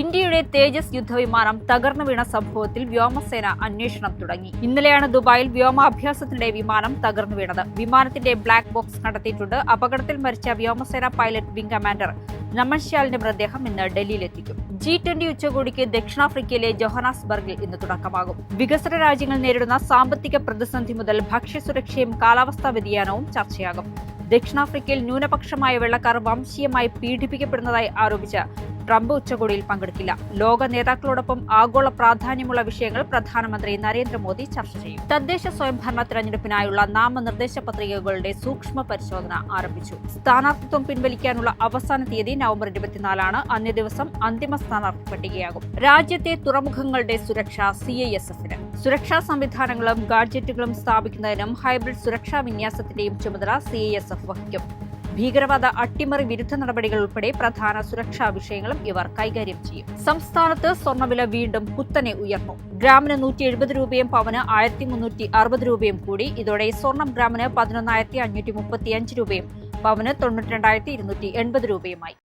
ഇന്ത്യയുടെ തേജസ് യുദ്ധവിമാനം തകർന്നു വീണ സംഭവത്തിൽ വ്യോമസേന അന്വേഷണം തുടങ്ങി. ഇന്നലെയാണ് ദുബായിൽ വ്യോമാഭ്യാസത്തിനിടെ വിമാനം തകർന്നു വീണത്. വിമാനത്തിന്റെ ബ്ലാക്ക് ബോക്സ് കണ്ടെത്തിയിട്ടുണ്ട്. അപകടത്തിൽ മരിച്ച വ്യോമസേന പൈലറ്റ് വിംഗ് കമാൻഡർ നമൻഷ്യാലിന്റെ മൃതദേഹം ഇന്ന് ഡൽഹിയിലെത്തിക്കും. ജി ട്വന്റി ഉച്ചകോടിക്ക് ദക്ഷിണാഫ്രിക്കയിലെ ജൊഹനാസ്ബർഗിൽ ഇന്ന് തുടക്കമാകും. വികസന രാജ്യങ്ങൾ നേരിടുന്ന സാമ്പത്തിക പ്രതിസന്ധി മുതൽ ഭക്ഷ്യസുരക്ഷയും കാലാവസ്ഥാ വ്യതിയാനവും ചർച്ചയാകും. ദക്ഷിണാഫ്രിക്കയിൽ ന്യൂനപക്ഷമായ വെള്ളക്കാർ വംശീയമായി പീഡിപ്പിക്കപ്പെടുന്നതായി ആരോപിച്ച് ട്രംപ് ഉച്ചകോടിയിൽ പങ്കെടുക്കില്ല. ലോക നേതാക്കളോടൊപ്പം ആഗോള പ്രാധാന്യമുള്ള വിഷയങ്ങൾ പ്രധാനമന്ത്രി നരേന്ദ്രമോദി ചർച്ച ചെയ്യും. തദ്ദേശ സ്വയംഭരണ തെരഞ്ഞെടുപ്പിനായുള്ള നാമനിർദ്ദേശ പത്രികകളുടെ സൂക്ഷ്മ പരിശോധന ആരംഭിച്ചു. സ്ഥാനാർത്ഥിത്വം പിൻവലിക്കാനുള്ള അവസാന തീയതി നവംബർ ഇരുപത്തിനാലാണ്. അന്നേ ദിവസം അന്തിമ സ്ഥാനാർത്ഥി പട്ടികയാകും. രാജ്യത്തെ തുറമുഖങ്ങളുടെ സുരക്ഷ സി ഐ എസ് എഫിന്. സുരക്ഷാ സംവിധാനങ്ങളും ഗാഡ്ജറ്റുകളും സ്ഥാപിക്കുന്നതിനും ഹൈബ്രിഡ് സുരക്ഷാ വിന്യാസത്തിന്റെയും ചുമതല സി ഐ എസ് എഫ് വഹിക്കും. ഭീകരവാദ അട്ടിമറി വിരുദ്ധ നടപടികൾ ഉൾപ്പെടെ പ്രധാന സുരക്ഷാ വിഷയങ്ങളും ഇവർ കൈകാര്യം ചെയ്യും. സംസ്ഥാനത്ത് സ്വർണവില വീണ്ടും കുത്തനെ ഉയർന്നു. ഗ്രാമിന് നൂറ്റി എഴുപത് രൂപയും പവന് ആയിരത്തി മുന്നൂറ്റി അറുപത് രൂപയും കൂടി. ഇതോടെ സ്വർണം ഗ്രാമിന് പതിനൊന്നായിരത്തി അഞ്ഞൂറ്റി മുപ്പത്തി അഞ്ച് രൂപയും പവന് തൊണ്ണൂറ്റി രണ്ടായിരത്തി ഇരുന്നൂറ്റി എൺപത് രൂപയുമായി.